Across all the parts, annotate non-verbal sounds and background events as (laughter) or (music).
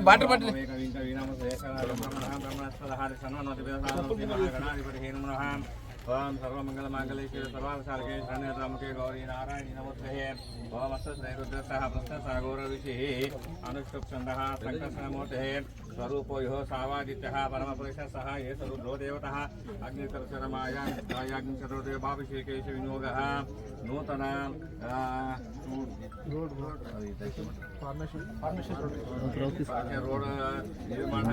Barter పట్టు ఓం సర్వమంగళమాంగళ్యే శివ సర్వాసారకే శరణ్యత్రముకే గౌరీ నారాయణి నమోత్సహే ఓమస్త అస్త శ్రీరుద్రసః ప్రస్థ సహ గౌరవిషి అనుష్ఠుప్ ఛందః సంకర్షణమూర్తిః స్వరూపో యో సావాదిత్యః పరమపురుషः సహ ఏష రుద్రో దేవతः అగ్నితరశరమాయ యాజ్ఞశరోదేవ భావిషేకేశ వినియోగः నూతన ఆ, రోడ్ నిర్మాణ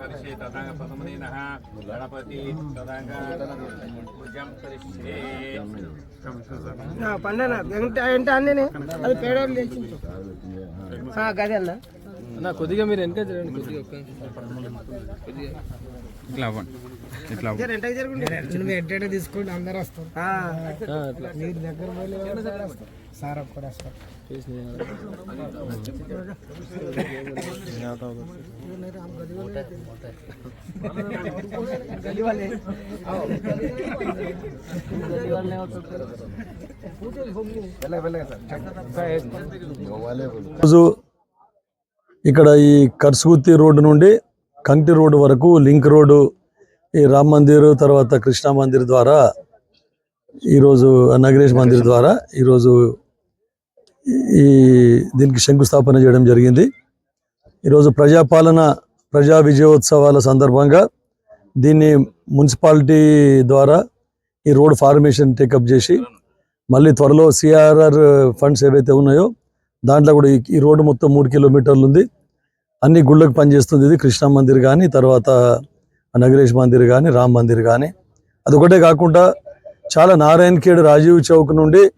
కరిష్యే తథా ప్రథమనేనః గణపతి తథాంగ పూజం కరిష్యే పండన వెంట వెంట అన్నీ అది పేడోళ్ళు తెచ్చి గదే అన్న. అన్న కొద్దిగా మీరు వెనక చూడండి కొద్దిగా కొద్దిగా ఇట్లా అవ్వండి ఇట్లా నువ్వు ఎంటే తీసుకోండి అందరు అట్లా. మీరు దగ్గర సార్ ఒక్కడే వాళ్ళే (laughs) (laughs) రోజు ఇక్కడ ఈ కర్సుగుత్తి రోడ్డు నుండి కంటి రోడ్డు వరకు లింక్ రోడ్డు ఈ రామ్ మందిర్ తర్వాత కృష్ణా మందిర్ ద్వారా ఈరోజు నగరేష్ మందిర్ ద్వారా ఈరోజు ఈ దీనికి శంకుస్థాపన చేయడం జరిగింది. ఈరోజు ప్రజాపాలన ప్రజా విజయోత్సవాల సందర్భంగా దీన్ని మున్సిపాలిటీ ద్వారా ఈ రోడ్ ఫార్మేషన్ టేకప్ చేసి మళ్ళీ త్వరలో సిఆర్ఆర్ ఫండ్స్ ఏవైతే ఉన్నాయో దాంట్లో కూడా ఈ- రోడ్డు మొత్తం మూడు కిలోమీటర్లు ఉంది. అన్ని గుళ్ళకు పనిచేస్తుంది ఇది కృష్ణ మందిర్ కానీ తర్వాత నగరేష్ మందిర్ కానీ రామ్ మందిర్ కానీ అదొకటే కాకుండా చాలా నారాయణ ఖేడ్ రాజీవ్ చౌక్ నుండి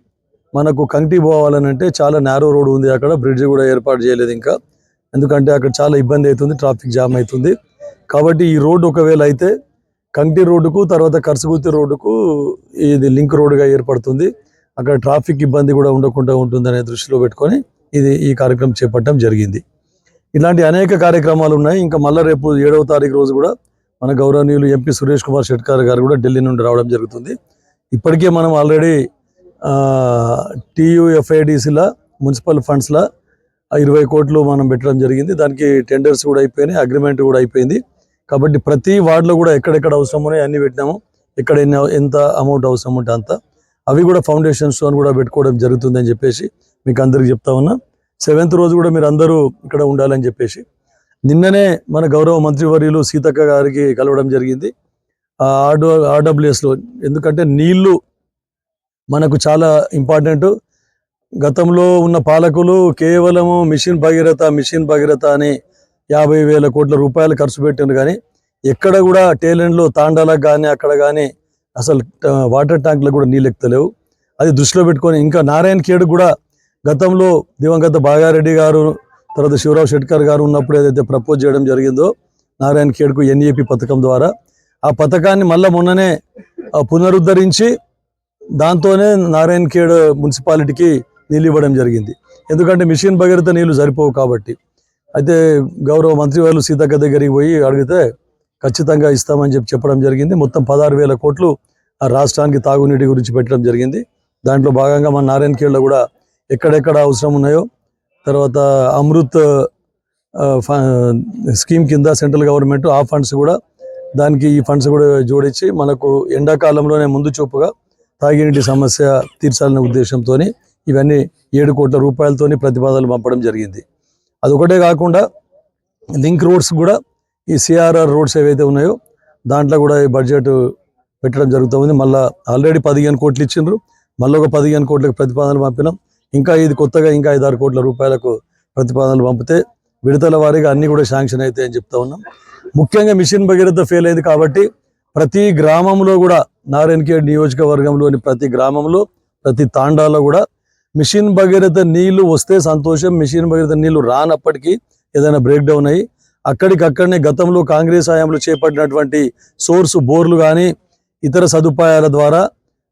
మనకు కంటి పోవాలని అంటే చాలా నేరో రోడ్ ఉంది అక్కడ బ్రిడ్జ్ కూడా ఏర్పాటు చేయలేదు ఇంకా. ఎందుకంటే అక్కడ చాలా ఇబ్బంది అవుతుంది ట్రాఫిక్ జామ్ అవుతుంది. కాబట్టి ఈ రోడ్డు ఒకవేళ అయితే కంటి రోడ్డుకు తర్వాత కర్సుగుత్తి రోడ్డుకు ఇది లింక్ రోడ్డుగా ఏర్పడుతుంది. అక్కడ ట్రాఫిక్ ఇబ్బంది కూడా ఉండకుండా ఉంటుందనే దృష్టిలో పెట్టుకొని ఇది ఈ కార్యక్రమం చేపట్టడం జరిగింది. ఇలాంటి అనేక కార్యక్రమాలు ఉన్నాయి. ఇంకా మళ్ళీ రేపు ఏడవ తారీఖు రోజు కూడా మన గౌరవనీయులు ఎంపీ సురేష్ కుమార్ షెట్కార్ గారు కూడా ఢిల్లీ నుండి రావడం జరుగుతుంది. ఇప్పటికే మనం ఆల్రెడీ టీయూఎఫ్ఐడిసిలా మున్సిపల్ ఫండ్స్లా ఇరవై కోట్లు మనం పెట్టడం జరిగింది. దానికి టెండర్స్ కూడా అయిపోయినాయి అగ్రిమెంట్ కూడా అయిపోయింది. కాబట్టి ప్రతి వార్డులో కూడా ఎక్కడెక్కడ అవసరం ఉన్నాయి అన్ని పెట్టినాము. ఎక్కడ ఎన్ని ఎంత అమౌంట్ అవసరం ఉంటే అంత. అవి కూడా ఫౌండేషన్ స్టోన్ కూడా పెట్టుకోవడం జరుగుతుందని చెప్పేసి మీకు అందరికి చెప్తా ఉన్నా. సెవెంత్ రోజు కూడా మీరు అందరూ ఇక్కడ ఉండాలని చెప్పేసి. నిన్ననే మన గౌరవ మంత్రివర్యులు సీతక్క గారికి కలవడం జరిగింది. ఆ ఆర్డ ఆర్డబ్ల్యూఎస్లో ఎందుకంటే నీళ్ళు మనకు చాలా ఇంపార్టెంట్ గతంలో ఉన్న పాలకులు కేవలము మిషన్ భగీరథ మిషన్ భగీరథ అని యాభై వేల కోట్ల రూపాయలు ఖర్చు పెట్టిండ్రు కానీ ఎక్కడ కూడా టేలెండ్లో తాండాలకు కానీ అక్కడ కానీ అసలు వాటర్ ట్యాంక్లో కూడా నీళ్ళు ఎక్కుతలేవు. అది దృష్టిలో పెట్టుకొని ఇంకా నారాయణ ఖేడ్ కూడా గతంలో దివంగత బాగారెడ్డి గారు తర్వాత శివరావు షెట్కర్ గారు ఉన్నప్పుడు ఏదైతే ప్రపోజ్ చేయడం జరిగిందో నారాయణ ఖేడ్కు ఎన్ఈపి పథకం ద్వారా ఆ పథకాన్ని మళ్ళా మొన్ననే పునరుద్ధరించి దాంతోనే నారాయణ ఖేడ్ మున్సిపాలిటీకి నీళ్ళు ఇవ్వడం జరిగింది. ఎందుకంటే మిషన్ భగీరథ నీళ్ళు సరిపోవు కాబట్టి. అయితే గౌరవ మంత్రి వాళ్ళు సీతక్క దగ్గరికి పోయి అడిగితే ఖచ్చితంగా ఇస్తామని చెప్పి చెప్పడం జరిగింది. మొత్తం పదహారు వేల కోట్లు ఆ రాష్ట్రానికి తాగునీటి గురించి పెట్టడం జరిగింది. దాంట్లో భాగంగా మన నారాయణ ఖేడ్లో కూడా ఎక్కడెక్కడ అవసరం ఉన్నాయో తర్వాత అమృత్ స్కీమ్ కింద సెంట్రల్ గవర్నమెంట్ ఆ ఫండ్స్ కూడా దానికి ఈ ఫండ్స్ కూడా జోడించి మనకు ఎండాకాలంలోనే ముందు చూపుగా తాగినీటి సమస్య తీర్చాలనే ఉద్దేశంతో ఇవన్నీ ఏడు కోట్ల రూపాయలతోని ప్రతిపాదనలు పంపడం జరిగింది. అదొకటే కాకుండా లింక్ రోడ్స్ కూడా ఈ సిఆర్ఆర్ రోడ్స్ ఏవైతే ఉన్నాయో దాంట్లో కూడా ఈ బడ్జెట్ పెట్టడం జరుగుతుంది. మళ్ళీ ఆల్రెడీ పదిహేను కోట్లు ఇచ్చిండ్రు. మళ్ళీ ఒక పదిహేను కోట్లకు ప్రతిపాదనలు పంపినాం. ఇంకా ఇది కొత్తగా ఇంకా ఐదారు కోట్ల రూపాయలకు ప్రతిపాదనలు పంపితే విడతల వారీగా అన్ని కూడా శాంక్షన్ అవుతాయి అని చెప్తా ఉన్నాం. ముఖ్యంగా మిషన్ భగీరథ ఫెయిల్ అయింది కాబట్టి ప్రతి గ్రామంలో కూడా నారాయణఖేడ్ నియోజకవర్గంలోని ప్రతి గ్రామంలో ప్రతి తాండాలో కూడా మిషన్ భగీరథ నీళ్ళు వస్తే సంతోషం మిషన్ భగీరథ నీళ్ళు రానప్పటికీ ఏదైనా బ్రేక్ డౌన్ అయ్యి అక్కడికక్కడనే గతంలో కాంగ్రెస్ హయాంలో చేపట్టినటువంటి సోర్స్ బోర్లు కానీ ఇతర సదుపాయాల ద్వారా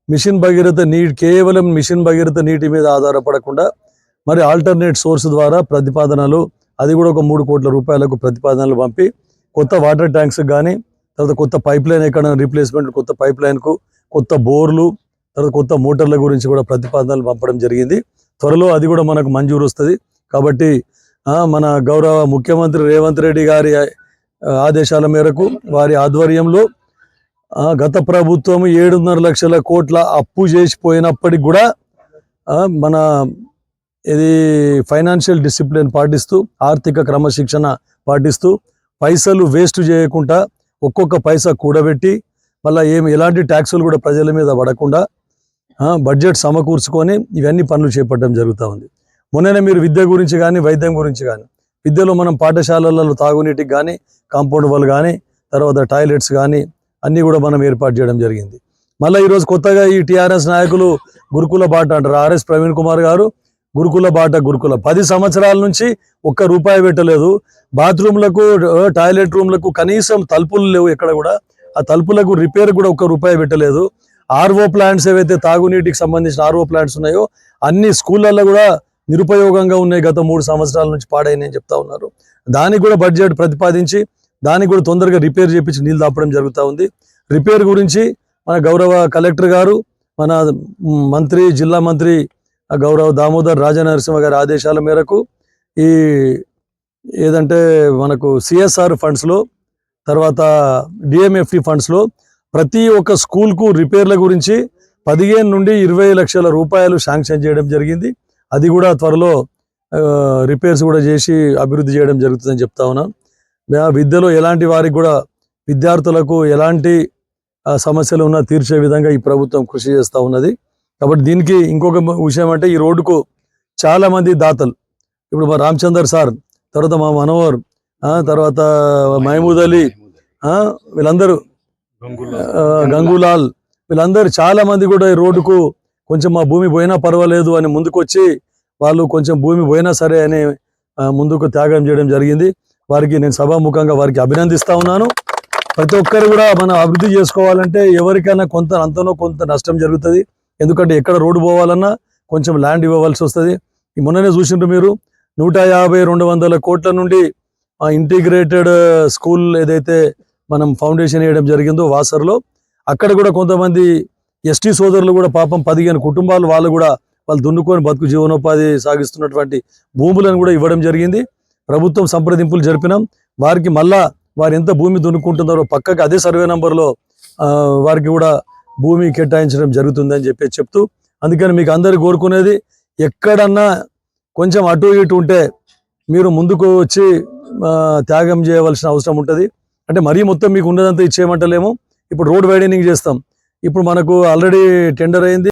మిషన్ భగీరథ నీటి కేవలం మిషన్ భగీరథ నీటి మీద ఆధారపడకుండా మరి ఆల్టర్నేట్ సోర్స్ ద్వారా ప్రతిపాదనలు అది కూడా ఒక మూడు కోట్ల రూపాయలకు ప్రతిపాదనలు పంపి కొత్త వాటర్ ట్యాంక్స్ కానీ తర్వాత కొత్త పైప్ లైన్ ఎక్కడ రీప్లేస్మెంట్ కొత్త పైప్ లైన్కు కొత్త బోర్లు తర్వాత కొత్త మోటార్ల గురించి కూడా ప్రతిపాదనలు పంపడం జరిగింది. త్వరలో అది కూడా మనకు మంజూరు వస్తుంది. కాబట్టి మన గౌరవ ముఖ్యమంత్రి రేవంత్ రెడ్డి గారి ఆదేశాల మేరకు వారి ఆధ్వర్యంలో ఆ, గత ప్రభుత్వం ఏడున్నర లక్షల కోట్ల అప్పు చేసిపోయినప్పటికి కూడా మన ఇది ఫైనాన్షియల్ డిసిప్లిన్ పాటిస్తూ ఆర్థిక క్రమశిక్షణ పాటిస్తూ పైసలు వేస్ట్ చేయకుండా ఒక్కొక్క పైసా కూడబెట్టి మళ్ళీ ఏమి ఎలాంటి ట్యాక్సులు కూడా ప్రజల మీద పడకుండా బడ్జెట్ సమకూర్చుకొని ఇవన్నీ పనులు చేపట్టడం జరుగుతూ ఉంది. మొన్ననే మీరు విద్య గురించి కానీ వైద్యం గురించి కానీ విద్యలో మనం పాఠశాలలలో తాగునీటికి కానీ కాంపౌండ్ వాళ్ళు కానీ తర్వాత టాయిలెట్స్ కానీ అన్నీ కూడా మనం ఏర్పాటు చేయడం జరిగింది. మళ్ళీ ఈరోజు కొత్తగా ఈ టీఆర్ఎస్ నాయకులు గురుకుల బాట అంటారు. ఆర్ఎస్ ప్రవీణ్ కుమార్ గారు గురుకుల బాట గురుకుల. పది సంవత్సరాల నుంచి ఒక్క రూపాయి పెట్టలేదు. బాత్రూమ్లకు టాయిలెట్ రూమ్లకు కనీసం తలుపులు లేవు ఎక్కడ కూడా. ఆ తలుపులకు రిపేర్ కూడా ఒక్క రూపాయి పెట్టలేదు. ఆర్ఓ ప్లాంట్స్ ఏవైతే తాగునీటికి సంబంధించిన ఆర్ఓ ప్లాంట్స్ ఉన్నాయో అన్ని స్కూళ్ళల్లో కూడా నిరుపయోగంగా ఉన్నాయి గత మూడు సంవత్సరాల నుంచి పాడైనాయని చెప్తా ఉన్నారు. దానికి కూడా బడ్జెట్ ప్రతిపాదించి దానికి కూడా తొందరగా రిపేర్ చేపించి నీళ్ళు దాపడం జరుగుతూ ఉంది. రిపేర్ గురించి మన గౌరవ కలెక్టర్ గారు మన మంత్రి జిల్లా మంత్రి గౌరవ దామోదర్ రాజనరసింహ గారి ఆదేశాల మేరకు ఈ ఏదంటే మనకు సిఎస్ఆర్ ఫండ్స్లో తర్వాత డిఎంఎఫ్టి ఫండ్స్లో ప్రతి ఒక్క స్కూల్కు రిపేర్ల గురించి పదిహేను నుండి ఇరవై లక్షల రూపాయలు శాంక్షన్ చేయడం జరిగింది. అది కూడా త్వరలో ఆ, రిపేర్స్ కూడా చేసి అభివృద్ధి చేయడం జరుగుతుందని చెప్తా ఉన్నాను విద్యలో ఎలాంటి వారికి కూడా విద్యార్థులకు ఎలాంటి ఆ, సమస్యలు ఉన్నా తీర్చే విధంగా ఈ ప్రభుత్వం కృషి చేస్తూ ఉన్నది. కాబట్టి దీనికి ఇంకొక విషయం అంటే ఈ రోడ్డుకు చాలా మంది దాతలు ఇప్పుడు మా రామచందర్ సార్ తర్వాత మా మనోహర్ ఆ, తర్వాత మహమూద్ అలీ ఆ, వీళ్ళందరూ గంగూలాల్ వీళ్ళందరూ చాలా మంది కూడా ఈ రోడ్డుకు కొంచెం మా భూమి పోయినా పర్వాలేదు అని ముందుకొచ్చి వాళ్ళు కొంచెం భూమి పోయినా సరే అని ముందుకు త్యాగం చేయడం జరిగింది. వారికి నేను సభాముఖంగా వారికి అభినందిస్తా ఉన్నాను. ప్రతి ఒక్కరు కూడా మనం అభివృద్ధి చేసుకోవాలంటే ఎవరికైనా కొంత అంతనో కొంత నష్టం జరుగుతుంది. ఎందుకంటే ఎక్కడ రోడ్డు పోవాలన్నా కొంచెం ల్యాండ్ ఇవ్వవలసి వస్తుంది. ఈ మొన్ననే చూసిండ్రు మీరు నూట యాభై రెండు వందల కోట్ల నుండి ఆ ఇంటిగ్రేటెడ్ స్కూల్ ఏదైతే మనం ఫౌండేషన్ వేయడం జరిగిందో వాసర్లో అక్కడ కూడా కొంతమంది ఎస్టీ సోదరులు కూడా పాపం పదిహేను కుటుంబాలు వాళ్ళు కూడా వాళ్ళు దున్నుకొని బతుకు జీవనోపాధి సాగిస్తున్నటువంటి భూములను కూడా ఇవ్వడం జరిగింది. ప్రభుత్వం సంప్రదింపులు జరిపినాం. వారికి మళ్ళా వారు ఎంత భూమి దున్నుకుంటున్నారో పక్కకి అదే సర్వే నంబర్లో వారికి కూడా భూమి కేటాయించడం జరుగుతుందని చెప్పి చెప్తూ అందుకని మీకు అందరు కోరుకునేది ఎక్కడన్నా కొంచెం అటు ఇటు ఉంటే మీరు ముందుకు వచ్చి త్యాగం చేయవలసిన అవసరం ఉంటుంది. అంటే మరీ మొత్తం మీకు ఉన్నదంతా ఇచ్చేయమంటలేము. ఇప్పుడు రోడ్ వైడనింగ్ చేస్తాం. ఇప్పుడు మనకు ఆల్రెడీ టెండర్ అయింది.